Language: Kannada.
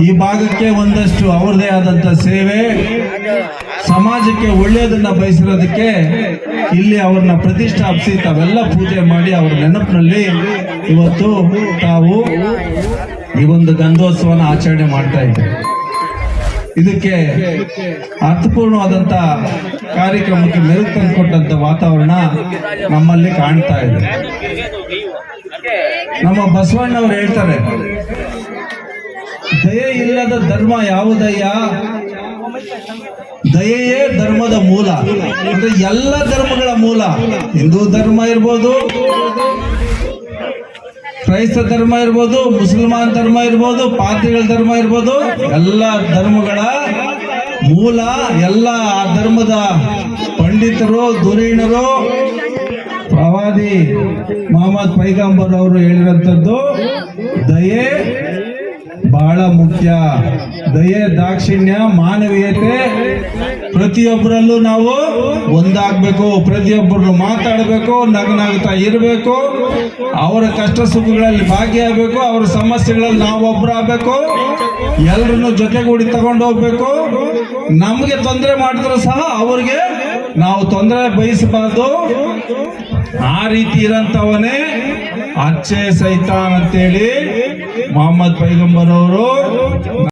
ಈ ಭಾಗಕ್ಕೆ ಒಂದಷ್ಟು ಅವ್ರದೇ ಆದಂತ ಸೇವೆ. ಸಮಾಜಕ್ಕೆ ಒಳ್ಳೆಯದನ್ನ ಬಯಸಿರೋದಕ್ಕೆ ಇಲ್ಲಿ ಅವ್ರನ್ನ ಪ್ರತಿಷ್ಠಾಪಿಸಿ ತಾವೆಲ್ಲ ಪೂಜೆ ಮಾಡಿ ಅವ್ರ ನೆನಪಿನಲ್ಲಿ ಇವತ್ತು ತಾವು ಈ ಒಂದು ಗಂಧೋತ್ಸವನ ಆಚರಣೆ ಮಾಡ್ತಾ ಇದಕ್ಕೆ ಅರ್ಥಪೂರ್ಣವಾದಂತ ಕಾರ್ಯಕ್ರಮಕ್ಕೆ ಮೆರುಗು ತಂದುಕೊಟ್ಟಂತ ವಾತಾವರಣ ನಮ್ಮಲ್ಲಿ ಕಾಣ್ತಾ ಇದೆ. ನಮ್ಮ ಬಸವಣ್ಣವ್ರು ಹೇಳ್ತಾರೆ ದಯೆ ಇಲ್ಲದ ಧರ್ಮ ಯಾವುದಯ್ಯ? ದಯೆಯೇ ಧರ್ಮದ ಮೂಲ. ಅಂದ್ರೆ ಎಲ್ಲ ಧರ್ಮಗಳ ಮೂಲ. ಹಿಂದೂ ಧರ್ಮ ಇರ್ಬೋದು, ಕ್ರೈಸ್ತ ಧರ್ಮ ಇರ್ಬೋದು, ಮುಸಲ್ಮಾನ್ ಧರ್ಮ ಇರ್ಬೋದು ಪಾತ್ರಿಗಳ ಧರ್ಮ ಇರ್ಬೋದು, ಎಲ್ಲ ಧರ್ಮಗಳ ಮೂಲ. ಎಲ್ಲ ಆ ಧರ್ಮದ ಪಂಡಿತರು, ಧುರೀಣರು, ಪ್ರವಾದಿ ಮೊಹಮ್ಮದ್ ಪೈಗಂಬರ್ ಅವರು ಹೇಳಿರಂತದ್ದು ದಯೆ ಮುಖ್ಯ ದಯೆ, ದಾಕ್ಷಿಣ್ಯ, ಮಾನವೀಯತೆ ಪ್ರತಿಯೊಬ್ಬರಲ್ಲೂ ನಾವು ಒಂದಾಗಬೇಕು ಪ್ರತಿಯೊಬ್ಬರನ್ನು ಮಾತಾಡಬೇಕು, ನಗನಾಗ್ತಾ ಇರಬೇಕು. ಅವರ ಕಷ್ಟ ಸುಖಗಳಲ್ಲಿ ಭಾಗಿಯಾಗಬೇಕು, ಅವರ ಸಮಸ್ಯೆಗಳಲ್ಲಿ ನಾವು ಒಬ್ಬರಾಗಬೇಕು ಎಲ್ಲರನ್ನು ಜೊತೆಗೂಡಿ ತಗೊಂಡು ಹೋಗ್ಬೇಕು. ನಮಗೆ ತೊಂದರೆ ಮಾಡಿದ್ರು ಸಹ ಅವ್ರಿಗೆ ನಾವು ತೊಂದರೆ ಬಯಸಬಾರ್ದು. ಆ ರೀತಿ ಇರಂತವನೇ ಅಚ್ಚೆ ಸೈತಾನ್ ಅಂತೇಳಿ ಮೊಹಮ್ಮದ್ ಪೈಗಂಬರ್ ಅವರು.